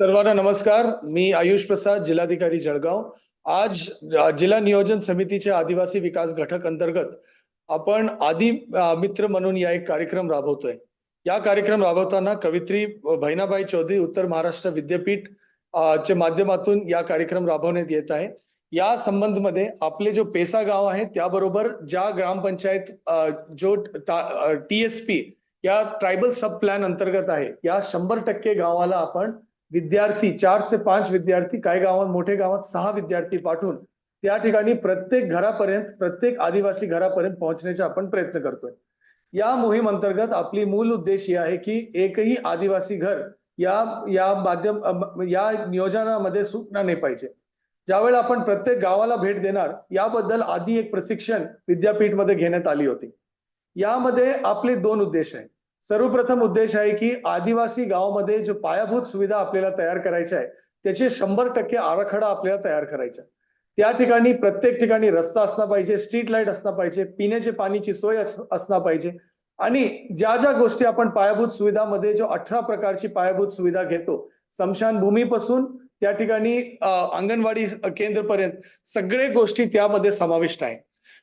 सर्वांना नमस्कार. मी आयुष प्रसाद जिल्हाधिकारी जळगाव. आज जिल्हा नियोजन समितीचे आदिवासी विकास घटक अंतर्गत आपण आदि मित्र म्हणून या एक कार्यक्रम राबवतोय. या कार्यक्रम राबवताना कवित्री बहिणाबाई चौधरी उत्तर महाराष्ट्र विद्यापीठ च्या माध्यमातून या कार्यक्रम राबवण्यात येत आहे. या संबंधमध्ये आपले जो पेसा गाव आहे त्याबरोबर ज्या ग्रामपंचायत जो टी एस पी या ट्रायबल सब प्लॅन अंतर्गत आहे या शंभर टक्के गावाला आपण विद्यार्थी चार ते पाच विद्यार्थी काही गावात मोठे गावात सहा विद्यार्थी पाठवून त्या ठिकाणी प्रत्येक घरापर्यंत प्रत्येक आदिवासी घरापर्यंत पोहोचण्याचा आपण प्रयत्न करतोय. या मोहीम अंतर्गत आपली मूल उद्देश ही आहे की एकही आदिवासी घर या या माध्यम या नियोजनामध्ये सुटणार नाही पाहिजे. ज्यावेळेला आपण प्रत्येक गावाला भेट देणार याबद्दल आधी एक प्रशिक्षण विद्यापीठमध्ये घेण्यात आली होती. यामध्ये आपले दोन उद्देश आहे सर्वप्रथम उद्देश आहे की आदिवासी गावामध्ये जो पायाभूत सुविधा आपल्याला तयार करायच्या आहे त्याचे शंभर टक्के आराखडा आपल्याला तयार करायचा त्या ठिकाणी प्रत्येक ठिकाणी रस्ता असला पाहिजे स्ट्रीट लाइट असला पाहिजे पिण्याची पाणीची सोय असला पाहिजे. आणि ज्या ज्या गोष्टी आपण पायाभूत सुविधामध्ये जो अठरा प्रकारची पायाभूत सुविधा घेतो स्मशानभूमीपासून त्या ठिकाणी अंगणवाडी केंद्रपर्यंत सगळे गोष्टी त्यामध्ये समाविष्ट आहे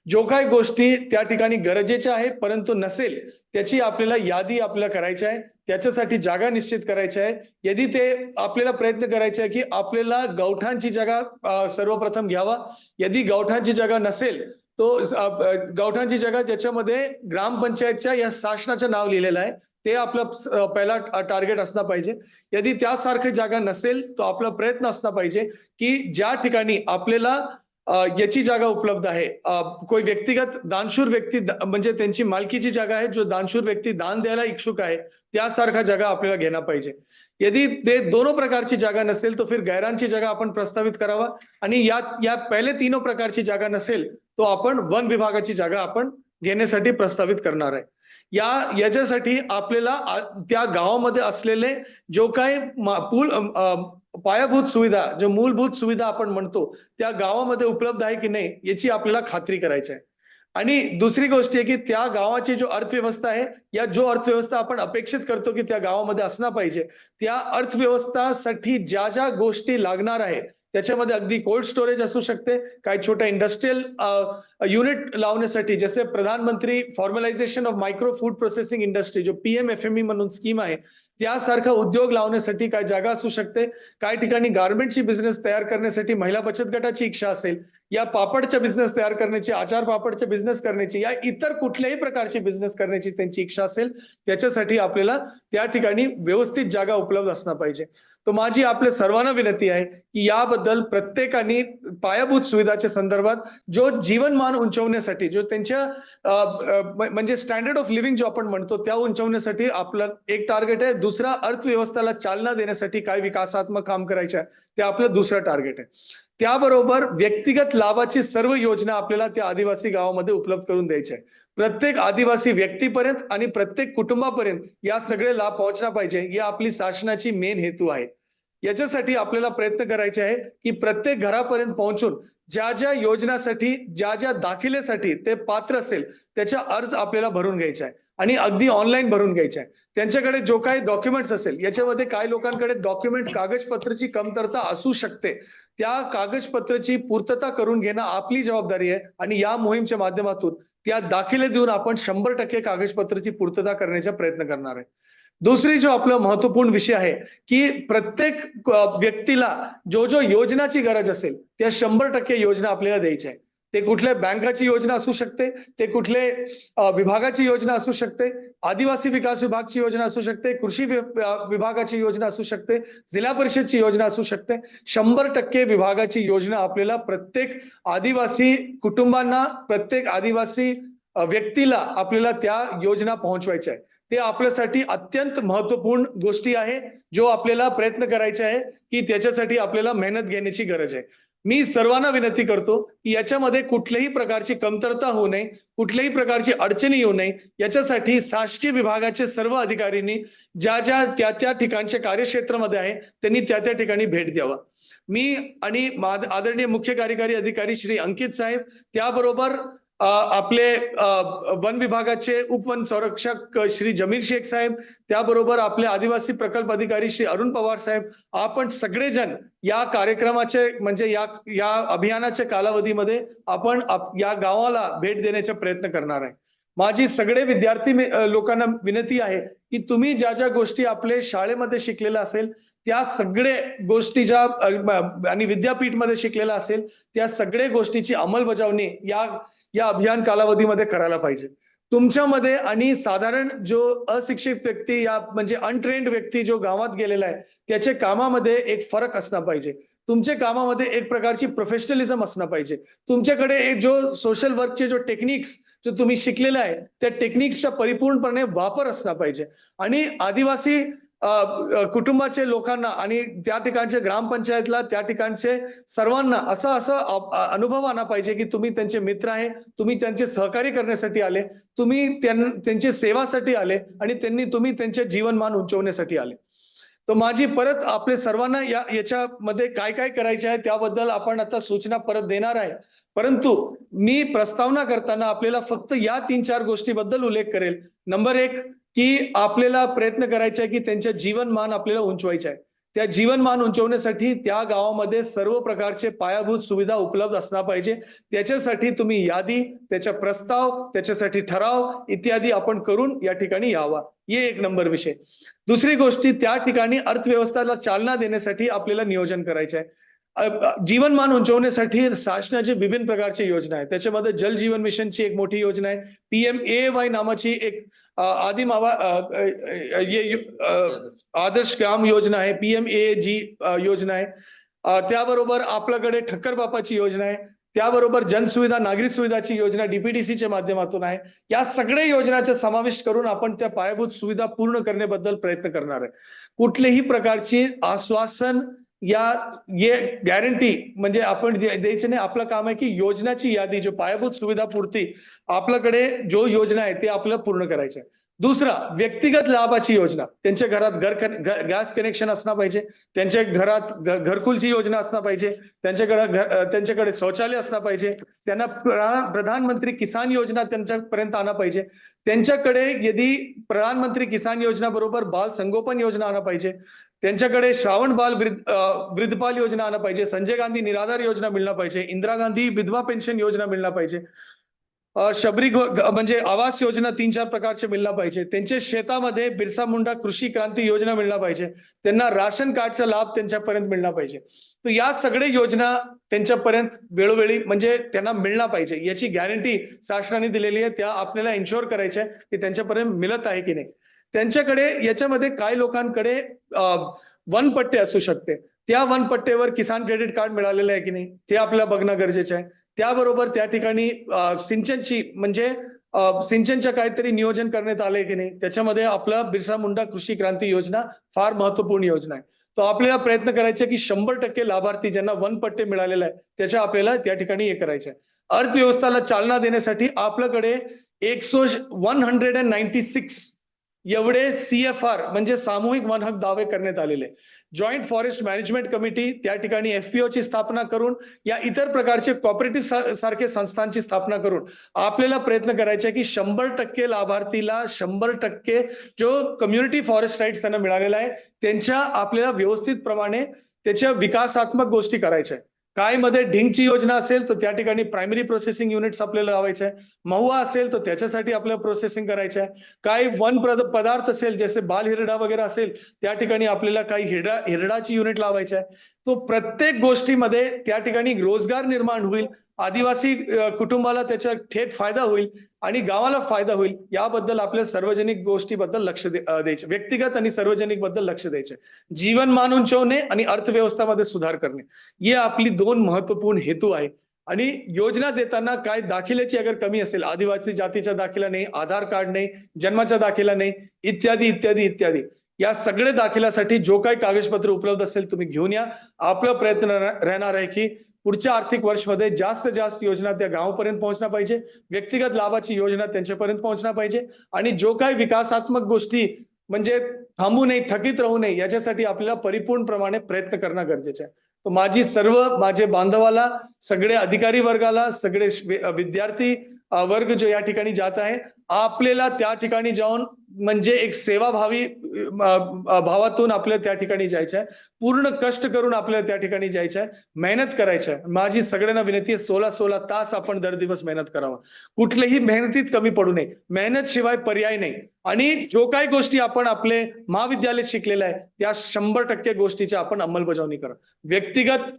जो काही गोष्टी त्या ठिकाणी गरजेच्या आहे परंतु नसेल त्याची आपल्याला यादी आपल्याला करायची आहे त्याच्यासाठी जागा निश्चित करायची आहे. यदि ते आपल्याला प्रयत्न करायचे आहे की आपल्याला गवठांची जागा सर्वप्रथम घ्यावा. यदि गवठांची जागा नसेल तो अं, गवठांची जागा ज्याच्यामध्ये ग्रामपंचायतच्या या शासनाचं नाव लिहिलेलं आहे ते आपलं पहिला टार्गेट असला पाहिजे. यदि त्यासारखी जागा नसेल तो आपला प्रयत्न असला पाहिजे की ज्या ठिकाणी आपल्याला याची जागा उपलब्ध आहे. कोई व्यक्तिगत दानशूर व्यक्ती म्हणजे त्यांची मालकीची जागा आहे. जो दानशूर व्यक्ती दान द्यायला इच्छुक आहे त्यासारखा जागा आपल्याला घेणं पाहिजे. यदि ते दोनों प्रकारची जागा नसेल तो फिर गैरांची जागा आपण प्रस्तावित करावा. आणि या या पहिले तीनों प्रकारची जागा नसेल तो आपण वन विभागाची जागा आपण घेण्यासाठी प्रस्तावित करणार आहे. या याच्यासाठी आपल्याला त्या गावामध्ये असलेले जो काही पूल पायाभूत सुविधा जो मूलभूत सुविधा आपण म्हणतो त्या गावामध्ये उपलब्ध आहे की नाही याची आपल्याला खात्री करायची आहे. आणि दुसरी गोष्ट आहे की त्या गावाची जो अर्थव्यवस्था आहे या जो अर्थव्यवस्था आपण अपेक्षित करतो की त्या गावामध्ये असणार पाहिजे त्या अर्थव्यवस्थासाठी ज्या ज्या गोष्टी लागणार आहे त्याच्यामध्ये अगदी कोल्ड स्टोरेज असू शकते काही छोट्या इंडस्ट्रीयल युनिट लावण्यासाठी जसे प्रधानमंत्री formalisation of micro food processing industry जो पीएम एफ एम ई म्हणून स्कीम आहे त्यासारखा उद्योग लावण्यासाठी काय जागा असू शकते? काही ठिकाणी गार्मेंटची बिझनेस तयार करण्यासाठी महिला बचत गटाची इच्छा असेल या पापडच्या बिझनेस तयार करण्याची आचार पापडच्या बिझनेस करण्याची या इतर कुठल्याही प्रकारची बिझनेस करण्याची त्यांची इच्छा असेल त्याच्यासाठी आपल्याला त्या ठिकाणी व्यवस्थित जागा उपलब्ध असणार पाहिजे. तर माझी आपल्या सर्वांना विनंती आहे की याबद्दल प्रत्येकाने पायाभूत सुविधाच्या संदर्भात जो जीवनमान उंचवण्यासाठी जो त्यांच्या म्हणजे स्टँडर्ड ऑफ लिव्हिंग जो आपण म्हणतो त्या उंचवण्यासाठी आपलं एक टार्गेट आहे दुसरा अर्थव्यवस्थेला चालना देण्यासाठी काय विकासात्मक काम करायचे आहे ते आपलं दुसरं टार्गेट आहे. त्याबरोबर व्यक्तिगत लाभाची सर्व योजना आपल्याला त्या आदिवासी गावामध्ये उपलब्ध करून द्यायची आहे. प्रत्येक आदिवासी व्यक्तीपर्यंत आणि प्रत्येक कुटुंबापर्यंत या सगळे लाभ पोहोचला पाहिजे या आपली शासनाची मेन हेतू आहे. याच्यासाठी आपल्याला प्रयत्न करायचे आहे की प्रत्येक घरापर्यंत पोहोचून ज्या ज्या योजनासाठी ज्या ज्या दाखिलेसाठी ते पात्र असेल त्याचा अर्ज आपल्याला भरून घ्यायचा आहे. आणि अगदी ऑनलाईन भरून घ्यायचा आहे. त्यांच्याकडे जो काही डॉक्युमेंट्स असेल याच्यामध्ये काही लोकांकडे डॉक्युमेंट कागदपत्राची कमतरता असू शकते. त्या कागदपत्राची पूर्तता करून घेणं आपली जबाबदारी आहे आणि या मोहीमच्या माध्यमातून त्या दाखिले देऊन आपण शंभर टक्के कागदपत्राची पूर्तता करण्याचा प्रयत्न करणार आहे. दुसरी जो आपला महत्त्वपूर्ण विषय आहे की प्रत्येक व्यक्तीला जो जो योजनाची गरज असेल त्या शंभर टक्के योजना आपल्याला द्यायची आहे ते कुठल्या बँकाची योजना असू शकते ते कुठले विभागाची योजना असू शकते आदिवासी विकास विभागची योजना असू शकते कृषी विभागाची योजना असू शकते जिल्हा परिषदची योजना असू शकते. शंभर टक्के विभागाची योजना आपल्याला प्रत्येक आदिवासी कुटुंबांना प्रत्येक आदिवासी व्यक्तीला आपल्याला त्या योजना पोहोचवायच्या आहे ते आपल्यासाठी अत्यंत महत्त्वपूर्ण गोष्टी आहे जो आपल्याला प्रयत्न करायचे आहे की त्याच्यासाठी आपल्याला मेहनत घेण्याची गरज आहे. मी सर्वांना विनंती करतो की याच्यामध्ये कुठल्याही प्रकारची कमतरता होऊ नये कुठल्याही प्रकारची अडचणी येऊ नये. याच्यासाठी शासकीय विभागाचे सर्व अधिकाऱ्यांनी ज्या ज्या त्या त्या ठिकाणच्या कार्यक्षेत्रामध्ये आहे त्यांनी त्या त्या ठिकाणी भेट द्यावा. मी आणि मा- आदरणीय मुख्य कार्यकारी अधिकारी श्री अंकित साहेब त्याबरोबर आपले वन विभागाचे उपवन संरक्षक श्री जमीर शेख साहेब त्याबरोबर आपले आदिवासी प्रकल्प अधिकारी श्री अरुण पवार साहेब आपण सगळेजण या कार्यक्रमाचे म्हणजे या या अभियानाच्या कालावधीमध्ये आपण या गावाला भेट देण्याचा प्रयत्न करणार आहे. माझी सगळे विद्यार्थी लोकांना विनंती आहे की तुम्ही ज्या ज्या गोष्टी आपले शाळेमध्ये शिकलेल्या असेल त्या सगळे गोष्टी ज्या आणि विद्यापीठमध्ये शिकलेला असेल त्या सगळ्या गोष्टीची अंमलबजावणी या या अभियान कालावधीमध्ये करायला पाहिजे. तुमच्यामध्ये आणि साधारण जो अशिक्षित व्यक्ती या म्हणजे अनट्रेंड व्यक्ती जो गावात गेलेला आहे त्याचे कामामध्ये एक फरक असला पाहिजे. तुमच्या कामामध्ये एक प्रकारची प्रोफेशनलिझम असणं पाहिजे. तुमच्याकडे एक जो सोशल वर्कचे जो टेक्निक्स जो तुम्ही शिकलेला आहे त्या टेक्निक्सचा परिपूर्णपणे वापर असला पाहिजे. आणि आदिवासी कुटुंबाचे लोकांना आणि त्या ठिकाणचे ग्रामपंचायतला त्या ठिकाणचे सर्वांना असं असं अनुभव आणा पाहिजे की तुम्ही त्यांचे मित्र आहे तुम्ही त्यांचे सहकार्य करण्यासाठी आले तुम्ही त्यां- त्यांचे सेवासाठी आले आणि त्यांनी तुम्ही त्यांचे जीवनमान उंचवण्यासाठी आले. तर माझी परत आपले सर्वांना या याच्यामध्ये काय काय करायचे आहे त्याबद्दल आपण आता सूचना परत देणार आहे. परंतु मी प्रस्तावना करताना आपल्याला फक्त या तीन चार गोष्टीबद्दल उल्लेख करेल. नंबर एक की आपल्याला प्रयत्न करायचा आहे की त्यांचे जीवनमान आपल्याला उंचवायचे आहे. त्या जीवनमान उंचवण्यासाठी त्या गावामध्ये सर्व प्रकारचे पायाभूत सुविधा उपलब्ध असणार पाहिजे. त्याच्यासाठी तुम्ही यादी त्याचा प्रस्ताव त्याच्यासाठी ठराव इत्यादी आपण करून या ठिकाणी यावा. हे एक नंबर विषय. दुसरी गोष्टी त्या ठिकाणी अर्थव्यवस्थेला चालना देण्यासाठी आपल्याला नियोजन करायचे आहे जीवनमान उंचवण्यासाठी शासनाचे विभिन्न प्रकारचे योजना आहे त्याच्यामध्ये जल जीवन मिशनची एक मोठी योजना आहे. पीएम ए वाय नावाची एक आदिम आवा ये आदर्श ग्राम योजना आहे. पीएम ए जी योजना आहे. त्याबरोबर आपल्याकडे ठक्कर बापाची योजना आहे. त्याबरोबर जनसुविधा नागरी सुविधाची योजना डीपीडीसीच्या माध्यमातून आहे. या सगळ्या योजनाचा समावेश करून आपण त्या पायाभूत सुविधा पूर्ण करण्याबद्दल प्रयत्न करणार आहे. कुठल्याही प्रकारची आश्वासन या ये गॅरंटी म्हणजे आपण जे- द्यायचे नाही आपलं काम आहे की योजनाची यादी जो पायाभूत सुविधा पूर्ती आपल्याकडे जो योजना आहे ते आपल्याला पूर्ण करायची आहे. दुसरा व्यक्तिगत लाभाची योजना. त्यांच्या घरात घर गॅस कनेक्शन असणं पाहिजे. त्यांच्या घरात घरकुलची योजना असणं पाहिजे. त्यांच्याकडे त्यांच्याकडे शौचालय असणं पाहिजे. त्यांना प्रधानमंत्री किसान योजना त्यांच्यापर्यंत आणा पाहिजे. त्यांच्याकडे यदि प्रधानमंत्री किसान योजना बरोबर बाल संगोपन योजना आणा पाहिजे. त्यांच्याकडे श्रावण बाल वृद्ध वृद्धपाल योजना आणा पाहिजे संजय गांधी निराधार योजना मिळणार पाहिजे इंदिरा गांधी विधवा पेन्शन योजना मिळणार पाहिजे शबरी म्हणजे आवास योजना तीन चार प्रकारचे मिळणार पाहिजे त्यांच्या शेतामध्ये बिरसा मुंडा कृषी क्रांती योजना मिळणार पाहिजे त्यांना राशन कार्डचा लाभ त्यांच्यापर्यंत मिळणार पाहिजे. तर या सगळ्या योजना त्यांच्यापर्यंत वेळोवेळी म्हणजे त्यांना मिळणार पाहिजे याची गॅरंटी शासनाने दिलेली आहे त्या आपल्याला इन्शुअर करायची आहे की त्यांच्यापर्यंत मिळत आहे की नाही. त्यांच्याकडे याच्यामध्ये काही लोकांकडे वन वनपट्टे असू शकते त्या वनपट्टेवर किसान क्रेडिट कार्ड मिळालेलं आहे की नाही ते आपल्याला बघणं गरजेचं आहे त्याबरोबर त्या ठिकाणी सिंचनची म्हणजे सिंचनच्या काहीतरी नियोजन करण्यात आले की नाही त्याच्यामध्ये आपला बिरसा मुंडा कृषी क्रांती योजना फार महत्त्वपूर्ण योजना आहे तो आपल्याला प्रयत्न करायचे की शंभर टक्के लाभार्थी ज्यांना वनपट्टे मिळालेले आहे त्याच्या आपल्याला त्या ठिकाणी हे करायचं आहे अर्थव्यवस्थेला चालना देण्यासाठी आपल्याकडे एकसो one hundred and ninety six एवढे सीएफआर म्हणजे सामूहिक वन हक दावे करण्यात आलेले. जॉईंट फॉरेस्ट मॅनेजमेंट कमिटी त्या ठिकाणी एफपीओ ची स्थापना करून या इतर प्रकारचे कॉपरेटिव्ह सारखे संस्थांची स्थापना करून आपल्याला प्रयत्न करायचे की शंभर टक्के लाभार्थीला शंभर टक्के जो कम्युनिटी फॉरेस्ट राईट्स त्यांना मिळालेला आहे त्यांच्या आपल्याला व्यवस्थित प्रमाणे त्याच्या विकासात्मक गोष्टी करायच्या काय मध्ये ढिंगची योजना असेल तर त्या ठिकाणी प्रायमरी प्रोसेसिंग युनिट्स आपल्याला लावायचे आहे. महुआ असेल तर त्याच्यासाठी आपल्याला प्रोसेसिंग करायचं आहे. काही वन प्रद- पदार्थ असेल जसे बाल हिरडा वगैरे असेल त्या ठिकाणी आपल्याला काही हिरडा हिरडाची युनिट लावायचे आहे. तो प्रत्येक गोष्टीमध्ये त्या ठिकाणी रोजगार निर्माण होईल आदिवासी कुटुंबाला त्याचा थेट फायदा होईल आणि गावाला फायदा होईल याबद्दल आपल्या सार्वजनिक गोष्टीबद्दल लक्ष द्यायचे. व्यक्तिगत आणि सार्वजनिकबद्दल लक्ष द्यायचे. जीवनमान उंचवणे आणि अर्थव्यवस्थामध्ये सुधार करणे. हे आपली दोन महत्त्वपूर्ण हेतू आहे. आणि योजना देताना काय दाखिल्याची अगर कमी असेल आदिवासी जातीचा दाखिला नाही आधार कार्ड नाही जन्माचा दाखिला नाही इत्यादी इत्यादी इत्यादी. या सगळ्या दाखिल्यासाठी जो काही कागदपत्र उपलब्ध असेल तुम्ही घेऊन या. आपला प्रयत्न राहणार आहे की पुढच्या आर्थिक वर्षमध्ये जास्तीत जास्त योजना त्या गावापर्यंत पोहोचणार पाहिजे. व्यक्तिगत लाभाची योजना त्यांच्यापर्यंत पोहोचणार पाहिजे. आणि जो काही विकासात्मक गोष्टी म्हणजे थांबू नये थकीत राहू नये याच्यासाठी आपल्याला परिपूर्णप्रमाणे प्रयत्न करणं गरजेचं आहे. तर माझी सर्व माझे बांधवाला सगळे अधिकारी वर्गाला सगळे विद्यार्थी वर्ग जो या ठिकाणी जात आहे आपल्याला त्या ठिकाणी जाऊन म्हणजे एक सेवाभावी भावातून आपल्याला त्या ठिकाणी जायचं आहे. पूर्ण कष्ट करून आपल्याला त्या ठिकाणी जायचं आहे. मेहनत करायची आहे. माझी सगळ्यांना विनंती आहे सोळा सोळा तास आपण दर दिवस मेहनत करावा. कुठल्याही मेहनतीत कमी पडू नये. मेहनत शिवाय पर्याय नाही. आणि जो काही गोष्टी आपण आपले महाविद्यालयात शिकलेल्या आहे त्या शंभर टक्के गोष्टीची आपण अंमलबजावणी करा. व्यक्तिगत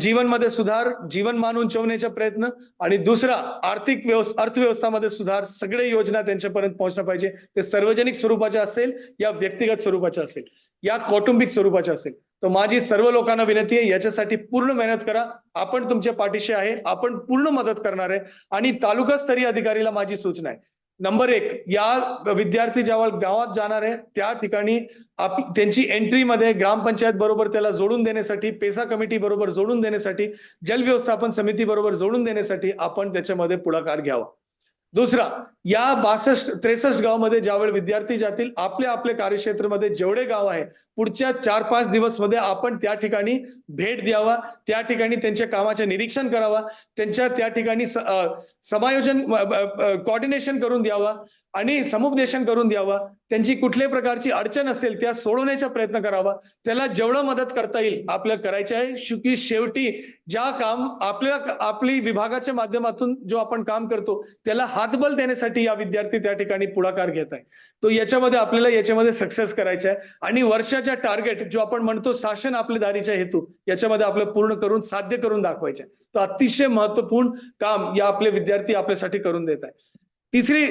जीवनमध्ये सुधार जीवनमान उंचवण्याचा प्रयत्न आणि दुसरा आर्थिक व्यवस्था अर्थव्यवस्थामध्ये सुधार सगळे योजना त्यांच्यापर्यंत पोहोचणं पाहिजे. ते सार्वजनिक स्वरूपाचे असेल या व्यक्तिगत स्वरूपाचे असेल या कौटुंबिक स्वरूपाचे असेल. तर माझी सर्व लोकांना विनंती आहे याच्यासाठी पूर्ण मेहनत करा. आपण तुमच्या पाठीशी आहे आपण पूर्ण मदत करणार आहे. आणि तालुकास्तरीय अधिकारीला माझी सूचना आहे. नंबर एक या विद्यार्थी जेव्हा गावात जाणार आहे त्या ठिकाणी आप त्यांची एंट्रीमध्ये ग्रामपंचायत बरोबर त्याला जोडून देण्यासाठी पेसा कमिटी बरोबर जोडून देण्यासाठी जल व्यवस्थापन समिती बरोबर जोडून देण्यासाठी आपण त्याच्यामध्ये पुढाकार घ्यावा. दुसरा या बासष्ट त्रेसष्ट गावामध्ये ज्यावेळी विद्यार्थी जातील आपल्या आपल्या कार्यक्षेत्रामध्ये जेवढे गाव आहे पुढच्या चार पाच दिवसमध्ये आपण त्या ठिकाणी भेट द्यावा त्या ठिकाणी त्यांच्या कामाचे निरीक्षण करावा त्यांच्या त्या ठिकाणी समायोजन कॉर्डिनेशन करून द्यावा आणि समुपदेशन करून द्यावा. त्यांची कुठल्याही प्रकारची अडचण असेल त्या सोडवण्याचा प्रयत्न करावा. त्याला जेवढं मदत करता येईल आपल्याला करायचं आहे. की शेवटी ज्या काम आपल्या आपली विभागाच्या माध्यमातून जो आपण काम करतो त्याला हातबल देण्यासाठी या विद्यार्थी त्या ठिकाणी पुढाकार घेत आहे. तो याच्यामध्ये आपल्याला याच्यामध्ये सक्सेस करायचा आहे. आणि वर्षाच्या टार्गेट जो आपण म्हणतो शासन आपले दारीच्या हेतू याच्यामध्ये आपलं पूर्ण करून साध्य करून दाखवायचे आहे. तो अतिशय महत्त्वपूर्ण काम या आपले विद्यार्थी आपल्यासाठी करून देत आहे. तिसरी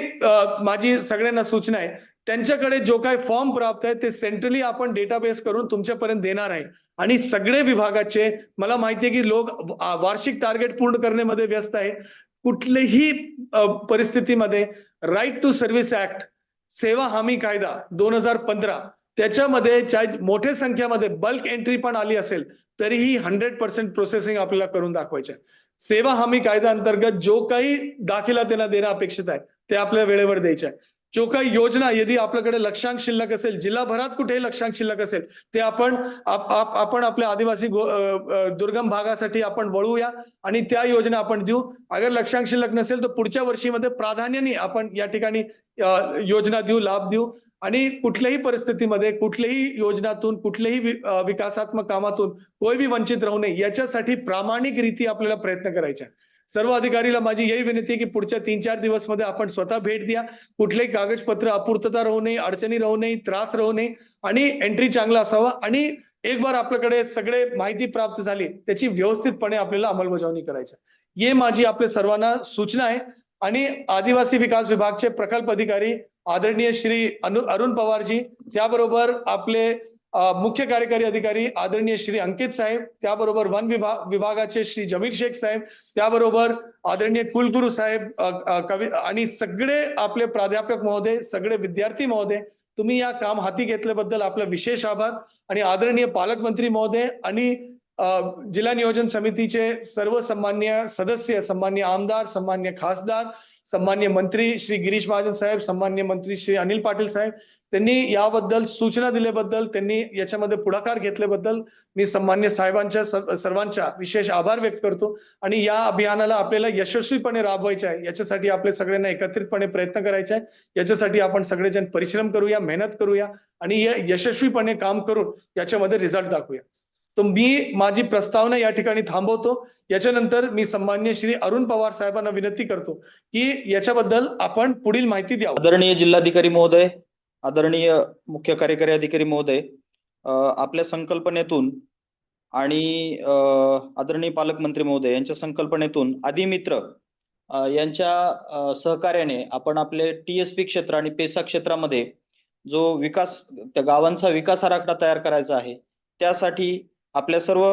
माझी सगळ्यांना सूचना आहे त्यांच्याकडे जो काही फॉर्म प्राप्त आहे ते सेंट्रली आपण डेटाबेस करून तुमच्यापर्यंत देणार आहे. आणि सगळे विभागाचे मला माहिती आहे की लोक वार्षिक टार्गेट पूर्ण करण्यामध्ये व्यस्त आहे. कुठलीही परिस्थितीमध्ये राईट टू सर्व्हिस ऍक्ट सेवा हमी कायदा दोन हजार पंधरा त्याच्यामध्ये मोठ्या संख्यामध्ये बल्क एंट्री पण आली असेल तरीही हंड्रेड पर्सेंट प्रोसेसिंग आपल्याला करून दाखवायचे आहे. सेवा हमी कायदा अंतर्गत जो काही दाखला त्यांना देणं अपेक्षित आहे ते आपल्याला वेळेवर द्यायचे आहे जो काही योजना यदि आपल्याकडे लक्षांक शिल्लक असेल जिल्हाभरात कुठेही लक्षांक शिल्लक असेल ते आपण आपण आपल्या आदिवासी दुर्गम भागासाठी आपण वळूया आणि त्या योजना आपण देऊ अगर लक्षांक शिल्लक नसेल तर पुढच्या वर्षीमध्ये प्राधान्याने आपण या ठिकाणी योजना देऊ लाभ देऊ आणि कुठल्याही परिस्थितीमध्ये कुठल्याही योजनातून कुठल्याही विकासात्मक कामातून कोई भी वंचित राहू नये याच्यासाठी प्रामाणिक रीती आपल्याला प्रयत्न करायचे आहे. सर्व अधिकारीला माझी यही विनंती आहे की पुढच्या तीन चार दिवसमध्ये आपण स्वतः भेट द्या. कुठलेही कागदपत्र अपूर्तता राहू नये अडचणी राहू नये त्रास राहू नये आणि एंट्री चांगला असावा आणि एक बार आपल्याकडे सगळे माहिती प्राप्त झाली त्याची व्यवस्थितपणे आपल्याला अंमलबजावणी करायची हे माझी आपल्या सर्वांना सूचना आहे आणि आदिवासी विकास विभागचे प्रकल्प अधिकारी आदरणीय श्री अनु अरुण पवारजी त्याबरोबर आपले मुख्य कार्यकारी अधिकारी आदरणीय श्री अंकित साहेब त्याबरोबर वन विभाग विभागाचे श्री जमीर शेख साहेब त्याबरोबर आदरणीय कुलगुरू साहेब कवी आणि सगळे आपले प्राध्यापक महोदय सगळे विद्यार्थी महोदय तुम्ही या काम हाती घेतल्याबद्दल आपला विशेष आभार. आणि आदरणीय पालकमंत्री महोदय आणि जिल्हा नियोजन समितीचे सर्व सन्मान्य सदस्य सन्मान्य आमदार सन्मान्य खासदार सन्मान्य मंत्री श्री गिरीश महाजन साहेब सन्मान्य मंत्री श्री अनिल पाटील साहेब त्यांनी याबद्दल सूचना दिल्याबद्दल त्यांनी याच्यामध्ये पुढाकार घेतल्याबद्दल मी सन्मान्य साहेबांच्या सर्वांच्या विशेष आभार व्यक्त करतो. आणि या अभियानाला आपल्याला यशस्वीपणे राबवायचे आहे याच्यासाठी आपल्या सगळ्यांना एकत्रितपणे प्रयत्न करायचे आहे. याच्यासाठी आपण सगळेजण परिश्रम करूया मेहनत करूया आणि हे यशस्वीपणे काम करून याच्यामध्ये रिझल्ट दाखवूया. तर मी माझी प्रस्तावना या ठिकाणी थांबवतो. याच्यानंतर मी सन्मान्य श्री अरुण पवार साहेबांना विनंती करतो की याच्याबद्दल आपण पुढील माहिती द्या आदरणीय जिल्हाधिकारी महोदय आदरणीय मुख्य कार्यकारी अधिकारी महोदय आपल्या संकल्पनेतून आणि आदरणीय पालकमंत्री महोदय यांच्या संकल्पनेतून आदिमित्र यांच्या सहकार्याने आपण आपले टीएसपी क्षेत्र आणि पेसा क्षेत्रामध्ये जो विकास त्या गावांचा विकास आराखडा तयार करायचा आहे त्यासाठी आपल्या सर्व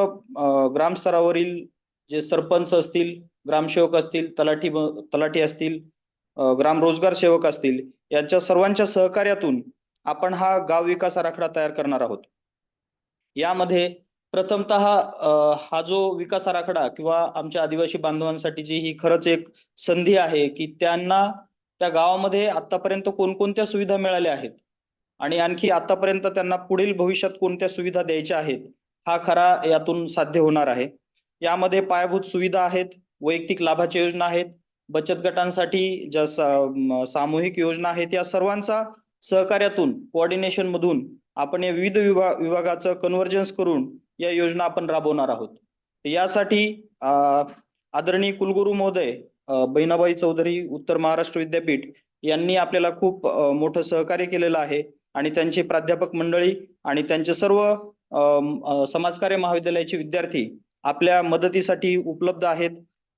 ग्रामस्तरावरील जे सरपंच असतील ग्रामसेवक असतील तलाठी तलाठी असतील ग्राम रोजगार सेवक असतील यांच्या सर्वांच्या सहकार्यातून आपण हा गाव विकास आराखडा तयार करणार आहोत. यामध्ये प्रथमतः हा जो विकास आराखडा किंवा आमच्या आदिवासी बांधवांसाठीची ही खरंच एक संधी आहे की त्यांना त्या गावामध्ये आतापर्यंत कोणकोणत्या सुविधा मिळाल्या आहेत? आणि आणखी आतापर्यंत त्यांना पुढील भविष्यात कोणत्या सुविधा द्यायच्या आहेत? हा खरा यातून साध्य होणार आहे. यामध्ये पायाभूत सुविधा आहेत वैयक्तिक लाभाच्या योजना आहेत बचत गटांसाठी ज्या सामूहिक योजना आहेत या सर्वांचा सहकार्यातून कोऑर्डिनेशन मधून आपण या विविध विभाग विभागाचं कन्व्हर्जन्स करून या योजना आपण राबवणार आहोत. यासाठी आदरणीय कुलगुरू महोदय बहिणाबाई चौधरी उत्तर महाराष्ट्र विद्यापीठ यांनी आपल्याला खूप मोठं सहकार्य केलेलं आहे आणि त्यांची प्राध्यापक मंडळी आणि त्यांचे सर्व समाजकार्य महाविद्यालयाचे विद्यार्थी आपल्या मदतीसाठी उपलब्ध आहेत.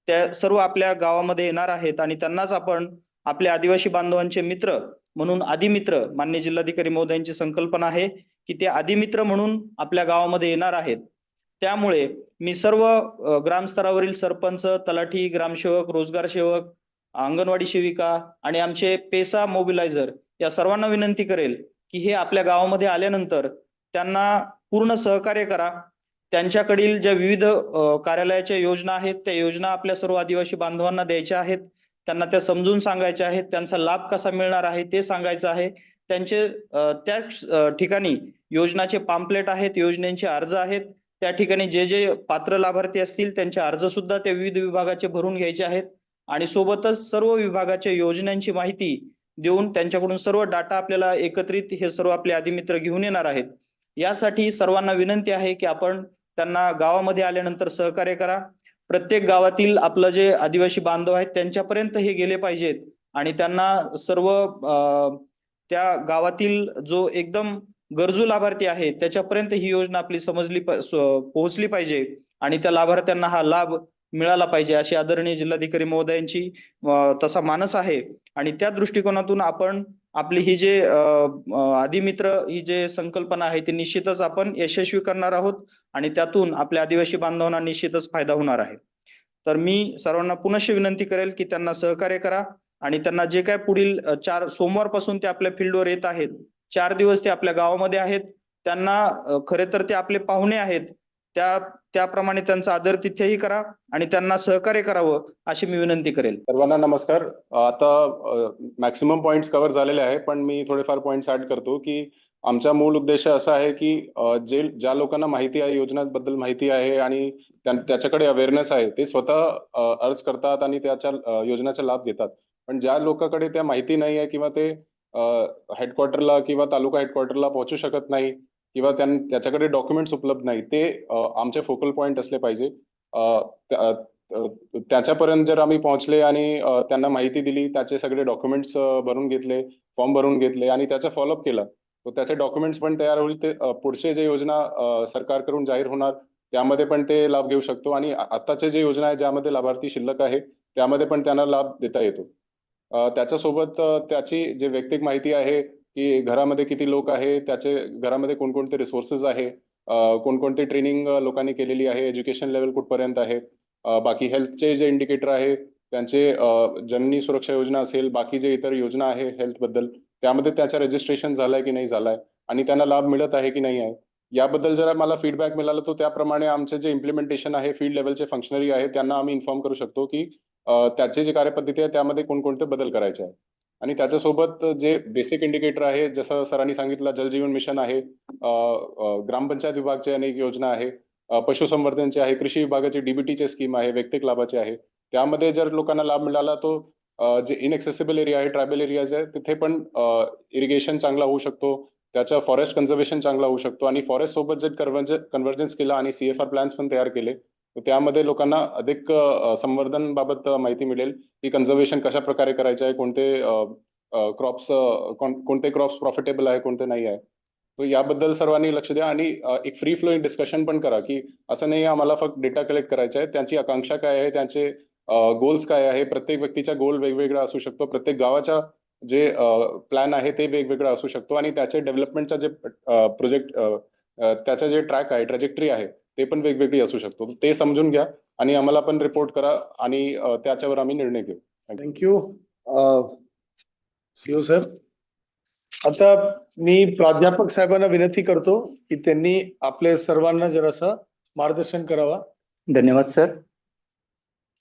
त्या सर्व आपल्या गावामध्ये येणार आहेत आणि त्यांनाच आपण आपल्या आदिवासी बांधवांचे मित्र म्हणून आदिमित्र मान्य जिल्हाधिकारी महोदयांची संकल्पना आहे की ते आदिमित्र म्हणून आपल्या गावामध्ये येणार आहेत. त्यामुळे मी सर्व ग्रामस्तरावरील सरपंच तलाठी ग्रामसेवक रोजगार सेवक अंगणवाडी सेविका आणि आमचे पेसा मोबिलायझर या सर्वांना विनंती करेल की हे आपल्या गावामध्ये आल्यानंतर त्यांना पूर्ण सहकार्य करा. त्यांच्याकडील ज्या विविध कार्यालयाच्या योजना आहेत त्या योजना आपल्या सर्व आदिवासी बांधवांना द्यायच्या आहेत. त्यांना त्या समजून सांगायच्या आहेत. त्यांचा लाभ कसा मिळणार आहे ते सांगायचं आहे. त्यांचे त्या ठिकाणी योजनाचे पाम्पलेट आहेत योजनेचे अर्ज आहेत. त्या ठिकाणी जे जे पात्र लाभार्थी असतील त्यांचे अर्ज सुद्धा त्या विविध विभागाचे भरून घ्यायचे आहेत. आणि सोबतच सर्व विभागाच्या योजनांची माहिती देऊन त्यांच्याकडून सर्व डाटा आपल्याला एकत्रित हे सर्व आपले आदिमित्र घेऊन येणार आहेत. यासाठी सर्वांना विनंती आहे की आपण त्यांना गावामध्ये आल्यानंतर सहकार्य करा. प्रत्येक गावातील आपलं जे आदिवासी बांधव आहेत त्यांच्यापर्यंत हे गेले पाहिजेत आणि त्यांना सर्व त्या गावातील जो एकदम गरजू लाभार्थी आहे त्याच्यापर्यंत ही योजना आपली समजली पोहोचली पाहिजे आणि त्या लाभार्थ्यांना हा लाभ मिळाला पाहिजे अशी आदरणीय जिल्हाधिकारी महोदयांची तसा मानस आहे. आणि त्या दृष्टिकोनातून आपण आपली ही जे आदिमित्र ही जे संकल्पना आहे ती निश्चितच आपण यशस्वी करणार आहोत आणि त्यातून आपल्या आदिवासी बांधवांना निश्चितच फायदा होणार आहे. तर मी सर्वांना पुनश्च विनंती करेल की त्यांना सहकार्य करा आणि त्यांना जे काय पुढील चार सोमवारपासून ते आपल्या फील्डवर येत आहेत चार दिवस ते आपल्या गावामध्ये आहेत त्यांना खरे तर ते आपले पाहुणे आहेत त्या त्याप्रमाणे त्यांचा आदर तिथेही करा आणि त्यांना सहकार्य करावं अशी मी विनंती करेल. सर्वांना नमस्कार. आता मॅक्सिमम पॉइंट्स कव्हर झालेले आहे पण मी थोडेफार पॉईंट्स ऍड करतो की आमचा मूळ उद्देश असा आहे की जे ज्या लोकांना माहिती आहे योजनांबद्दल माहिती आहे आणि त्याच्याकडे अवेअरनेस आहे ते स्वतः अर्ज करतात आणि त्याच्या योजनाचा लाभ घेतात. पण ज्या लोकांकडे त्या माहिती नाही आहे किंवा ते हेडक्वार्टरला किंवा तालुका हेडक्वार्टरला पोहोचू शकत नाही किंवा त्याच्याकडे डॉक्युमेंट्स उपलब्ध नाही ते आमचे फोकल पॉइंट असले पाहिजे. त्याच्यापर्यंत जर आम्ही पोहोचले आणि त्यांना माहिती दिली त्याचे सगळे डॉक्युमेंट्स भरून घेतले फॉर्म भरून घेतले आणि त्याचा फॉलोअप केला तर त्याचे डॉक्युमेंट्स पण तयार होईल ते पुढचे जे योजना सरकारकडून जाहीर होणार त्यामध्ये पण ते लाभ घेऊ शकतो आणि आताच्या जे योजना आहे ज्यामध्ये लाभार्थी शिल्लक आहे त्यामध्ये पण त्यांना लाभ देता येतो. त्याच्यासोबत त्याची जे वैयक्तिक माहिती आहे की घरामध्ये किती लोक आहे त्याचे घरामध्ये कोणकोणते रिसोर्सेस आहे कोणकोणते कोणकोणती ट्रेनिंग लोकांनी केलेली आहे एज्युकेशन लेवल कुठपर्यंत आहे बाकी हेल्थचे जे इंडिकेटर आहे त्यांचे जननी सुरक्षा योजना असेल बाकी जे इतर योजना आहे हेल्थबद्दल त्यामध्ये त्याचं रजिस्ट्रेशन झालंय की नाही झालंय आणि त्यांना लाभ मिळत आहे की नाही आहे. याबद्दल जरा मला फीडबॅक मिळाला तर त्याप्रमाणे आमचे जे इम्प्लिमेंटेशन आहे फील्ड लेवलचे फंक्शनरी आहे त्यांना आम्ही इन्फॉर्म करू शकतो की त्याचे जे कार्यपद्धती आहे त्यामध्ये कोणकोणते बदल करायचे आहे आणि त्याच्यासोबत जे बेसिक इंडिकेटर आहे जसं सरांनी सांगितलं जलजीवन मिशन आहे ग्रामपंचायत विभागचे अनेक योजना आहे पशुसंवर्धनचे आहे कृषी विभागाची डीबीटीचे स्कीम आहे वैयक्तिक लाभाचे आहे. त्यामध्ये जर लोकांना लाभ मिळाला तो जे इनएक्सेसिबल एरिया आहे ट्रायबल एरियाज आहे तिथे पण इरिगेशन चांगला होऊ शकतो. त्याचा फॉरेस्ट कन्झर्वेशन चांगला होऊ शकतो. आणि फॉरेस्ट सोबत जर कन्व्हर्जन्स केला आणि सीएफआर प्लॅन्स पण तयार केले त्यामध्ये लोकांना अधिक संवर्धन बाबत माहिती मिळेल की कन्झर्वेशन कशा प्रकारे करायचं आहे कोणते क्रॉप्स कोणते क्रॉप्स प्रॉफिटेबल आहे कोणते नाही आहे. तर याबद्दल सर्वांनी लक्ष द्या आणि एक फ्री फ्लोईंग डिस्कशन पण करा की असं नाही आम्हाला फक्त डेटा कलेक्ट करायचा आहे त्यांची आकांक्षा काय आहे त्यांचे गोल्स काय आहे प्रत्येक व्यक्तीचा गोल वेगवेगळा असू शकतो प्रत्येक गावाचा जे प्लॅन आहे ते वेगवेगळं असू शकतो आणि त्याचे डेव्हलपमेंटचा जे प्रोजेक्ट त्याचा जे ट्रॅक आहे ट्रॅजेक्टरी आहे ते पण वेगवेगळी असू शकतो. ते समजून घ्या आणि आम्हाला पण रिपोर्ट करा आणि त्याच्यावर आम्ही निर्णय घेऊ. Thank you CO sir. आता मी प्राध्यापक साहेबांना विनंती करतो की त्यांनी आपले सर्वांना जरासं मार्गदर्शन करावा. धन्यवाद सर.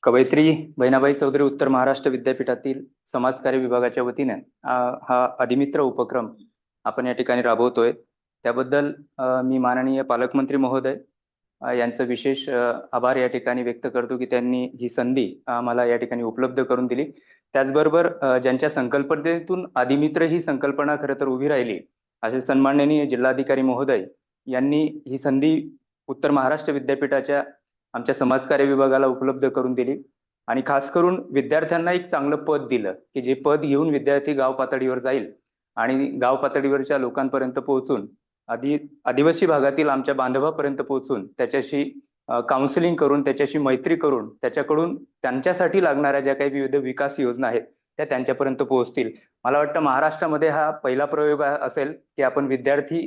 कवयित्री बहिणाबाई चौधरी उत्तर महाराष्ट्र विद्यापीठातील समाजकार्य विभागाच्या वतीने हा अधिमित्र उपक्रम आपण या ठिकाणी राबवतोय. त्याबद्दल मी माननीय पालकमंत्री महोदय यांचं विशेष आभार या ठिकाणी व्यक्त करतो की त्यांनी ही संधी आम्हाला या ठिकाणी उपलब्ध करून दिली. त्याचबरोबर ज्यांच्या संकल्पनेतून आदिमित्र ही संकल्पना खरं तर उभी राहिली असे सन्माननीय जिल्हाधिकारी महोदय यांनी ही संधी उत्तर महाराष्ट्र विद्यापीठाच्या आमच्या समाजकार्य विभागाला उपलब्ध करून दिली. आणि खास करून विद्यार्थ्यांना एक चांगलं पद दिलं की जे पद घेऊन विद्यार्थी गाव पातळीवर जाईल आणि गाव पातळीवरच्या लोकांपर्यंत पोहोचून आधी आदिवासी भागातील आमच्या बांधवापर्यंत पोहोचून त्याच्याशी काउन्सिलिंग करून त्याच्याशी मैत्री करून त्याच्याकडून त्यांच्यासाठी लागणाऱ्या ज्या काही विविध विकास योजना आहेत त्या त्यांच्यापर्यंत पोहोचतील. मला वाटतं महाराष्ट्रामध्ये हा पहिला प्रयोग असेल की आपण विद्यार्थी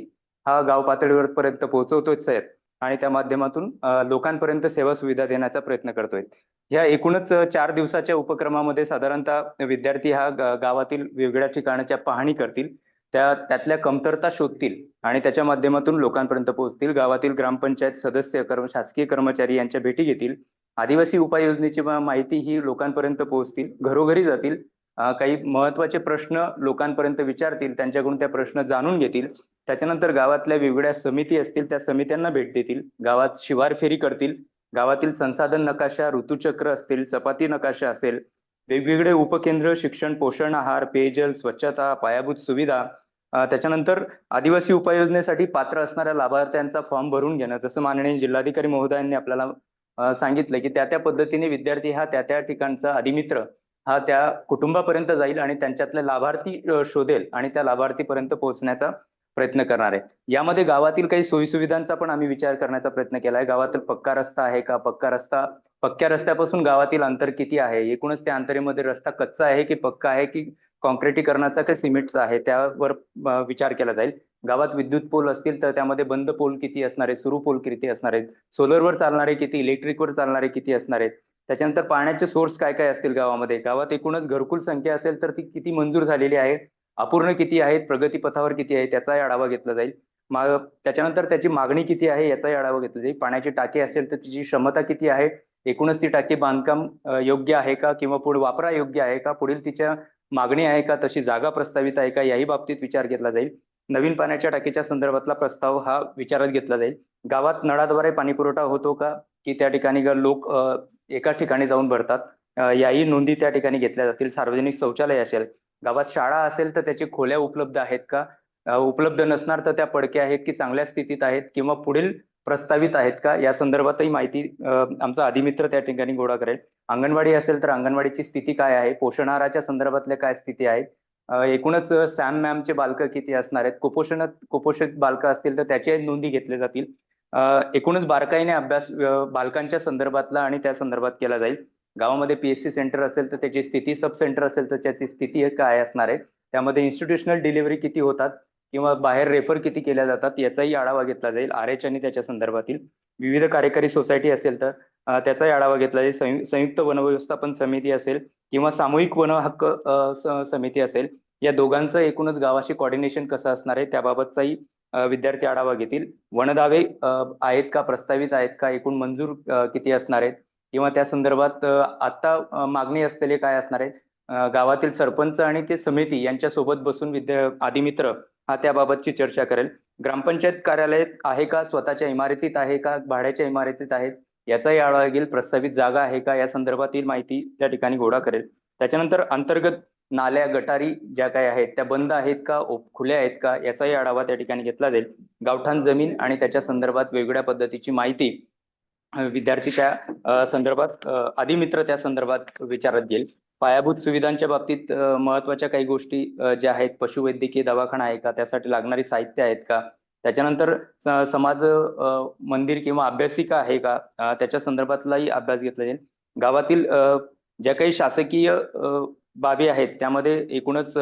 हा गाव पातळीवर पर्यंत पोहोचवतोच आहेत आणि त्या माध्यमातून लोकांपर्यंत सेवा सुविधा देण्याचा प्रयत्न करतोय. या एकूणच चार दिवसाच्या उपक्रमामध्ये साधारणतः विद्यार्थी हा गावातील वेगवेगळ्या ठिकाणाच्या पाहणी करतील. त्या त्यातल्या कमतरता शोधतील आणि त्याच्या माध्यमातून लोकांपर्यंत पोहोचतील. गावातील ग्रामपंचायत सदस्य कर्म शासकीय कर्मचारी यांच्या भेटी घेतील. आदिवासी उपाययोजनेची माहिती ही लोकांपर्यंत पोहोचतील. घरोघरी जातील. काही महत्त्वाचे प्रश्न लोकांपर्यंत विचारतील. त्यांच्याकडून त्या प्रश्न जाणून घेतील. त्याच्यानंतर गावातल्या वेगवेगळ्या समिती असतील त्या समित्यांना भेट देतील. गावात शिवार फेरी करतील. गावातील संसाधन नकाशा ऋतुचक्र असतील चपाती नकाशा असेल वेगवेगळे उपकेंद्र शिक्षण पोषण आहार पेयजल स्वच्छता पायाभूत सुविधा त्याच्यानंतर आदिवासी उपाययोजनेसाठी पात्र असणाऱ्या लाभार्थ्यांचा फॉर्म भरून घेणं. जसं माननीय जिल्हाधिकारी महोदयांनी आपल्याला सांगितलं की त्या त्या पद्धतीने विद्यार्थी हा त्या त्या ठिकाणचा अधिमित्र हा त्या कुटुंबापर्यंत जाईल आणि त्यांच्यातले लाभार्थी शोधेल आणि त्या लाभार्थीपर्यंत पोहोचण्याचा प्रयत्न करणार आहे. यामध्ये गावातील काही सोयीसुविधांचा पण आम्ही विचार करण्याचा प्रयत्न केला आहे गावातील पक्का रस्ता आहे का? पक्का रस्ता पक्क्या रस्त्यापासून गावातील अंतर किती आहे? एकूणच त्या अंतरेमध्ये रस्ता कच्चा आहे की पक्का आहे की कॉन्क्रिटीकरणाचा की सिमेंटचा आहे? त्यावर विचार केला जाईल. गावात विद्युत पोल असतील तर त्यामध्ये बंद पोल किती असणार आहे सुरू पोल किती असणार आहेत? सोलरवर चालणारे किती? इलेक्ट्रिकवर चालणारे किती असणार आहेत? त्याच्यानंतर पाण्याचे सोर्स काय काय असतील गावामध्ये? गावात एकूणच घरकुल संख्या असेल तर ती किती मंजूर झालेली आहे? अपूर्ण किती आहेत प्रगतीपथावर किती आहे त्याचाही आढावा घेतला जाईल. मा- त्याच्यानंतर त्याची मागणी किती आहे याचाही आढावा घेतला जाईल. पाण्याची टाकी असेल तर तिची क्षमता किती आहे एकूणच ती टाकी बांधकाम योग्य आहे का किंवा पुढे वापरा योग्य आहे का पुढील तिच्या मागणी आहे का तशी जागा प्रस्तावित आहे का याही बाबतीत विचार घेतला जाईल. नवीन पाण्याच्या टाकीच्या संदर्भातला प्रस्ताव हा विचारात घेतला जाईल. गावात नळाद्वारे पाणी पुरवठा होतो का की त्या ठिकाणी लोक एका ठिकाणी जाऊन भरतात? याही नोंदी त्या ठिकाणी घेतल्या जातील. सार्वजनिक शौचालय असेल गावात शाळा असेल तर त्याची खोल्या उपलब्ध आहेत का? उपलब्ध नसणार तर त्या पडक्या आहेत की चांगल्या स्थितीत आहेत किंवा पुढील प्रस्तावित आहेत का? या संदर्भातही माहिती आमचा अधिमित्र त्या ठिकाणी गोळा करेल. अंगणवाडी असेल तर अंगणवाडीची स्थिती काय आहे? पोषण आहाराच्या संदर्भातल्या काय स्थिती आहेत? एकूणच सॅम मॅमचे बालकं किती असणार आहेत? कुपोषणात कुपोषित बालक असतील तर त्याचे नोंदी घेतल्या जातील. एकूणच बारकाईने अभ्यास बालकांच्या संदर्भातला आणि त्या संदर्भात केला जाईल. गावामध्ये पीएससी सेंटर असेल तर त्याची स्थिती सब सेंटर असेल तर त्याची स्थिती काय असणार आहे? त्यामध्ये इन्स्टिट्यूशनल डिलिव्हरी किती होतात किंवा बाहेर रेफर किती केल्या जातात याचाही आढावा घेतला जाईल आर एच आणि त्याच्या संदर्भातील. विविध कार्यकारी सोसायटी असेल तर त्याचाही आढावा घेतला जाईल. संयु- संयुक्त वनव्यवस्थापन समिती असेल किंवा सामूहिक वन हक्क समिती असेल या दोघांचं एकूणच गावाशी कॉर्डिनेशन कसं असणार आहे त्याबाबतचाही विद्यार्थी आढावा घेतील. वनदावे आहेत का? प्रस्तावित आहेत का? एकूण मंजूर किती असणार आहेत? किंवा त्या संदर्भात आता मागणी असलेले काय असणार आहे गावातील सरपंच आणि ते समिती यांच्या सोबत बसून विद्या आदिमित्र हा त्याबाबतची चर्चा करेल. ग्रामपंचायत कार्यालय आहे का? स्वतःच्या इमारतीत आहे का? भाड्याच्या इमारतीत आहेत याचाही आढावा घेईल. प्रस्तावित जागा आहे का? या संदर्भातील माहिती त्या ठिकाणी गोळा करेल. त्याच्यानंतर अंतर्गत नाल्या गटारी ज्या काही आहेत त्या बंद आहेत का? खुल्या आहेत का? याचाही आढावा त्या ठिकाणी घेतला जाईल. गावठाण जमीन आणि त्याच्या संदर्भात वेगवेगळ्या पद्धतीची माहिती विद्यार्थी त्या संदर्भात आधी मित्र त्या संदर्भात विचारात घेईल. पायाभूत सुविधांच्या बाबतीत महत्त्वाच्या काही गोष्टी ज्या आहेत पशुवैद्यकीय दवाखाना आहे का त्यासाठी लागणारी साहित्य आहेत का त्याच्यानंतर समाज मंदिर किंवा अभ्यासिका आहे का त्याच्या संदर्भातलाही अभ्यास घेतला जाईल. गावातील ज्या काही शासकीय बाबी आहेत त्यामध्ये एकूणच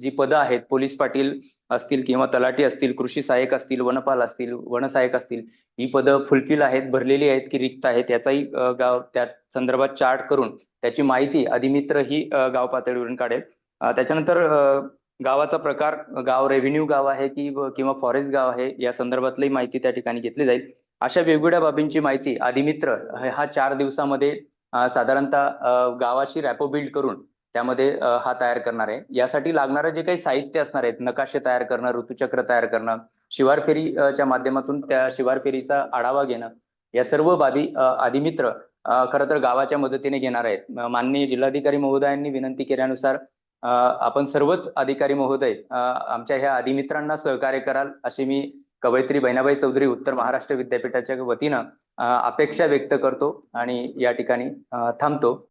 जी पदं आहेत पोलीस पाटील असतील किंवा तलाठी असतील कृषी सहाय्यक असतील वनपाल असतील वनसहाय्यक असतील ही पदं फुलफिल आहेत भरलेली आहेत की रिक्त आहेत याचाही गाव त्या संदर्भात चार्ट करून त्याची माहिती अधिमित्र ही गाव पातळीवरून काढेल. त्याच्यानंतर गावाचा प्रकार गाव रेव्हेन्यू गाव आहे की किंवा फॉरेस्ट गाव आहे या संदर्भातली माहिती त्या ठिकाणी घेतली जाईल. अशा वेगवेगळ्या बाबींची माहिती अधिमित्र हा चार दिवसामध्ये साधारणतः गावाशी रॅपो बिल्ड करून त्यामध्ये हा तयार करणार आहे. यासाठी लागणारं जे काही साहित्य असणार आहेत नकाशे तयार करणं ऋतुचक्र तयार करणं शिवार फेरीच्या माध्यमातून त्या शिवार फेरीचा आढावा घेणं या सर्व बाबी आदिमित्र खर खरं तर गावाच्या मदतीने घेणार आहेत. माननीय जिल्हाधिकारी महोदयांनी विनंती केल्यानुसार आपण सर्वच अधिकारी महोदय आमच्या ह्या आदिमित्रांना सहकार्य कराल अशी मी कवयित्री बहिणाबाई चौधरी उत्तर महाराष्ट्र विद्यापीठाच्या वतीनं अपेक्षा व्यक्त करतो आणि या ठिकाणी थांबतो.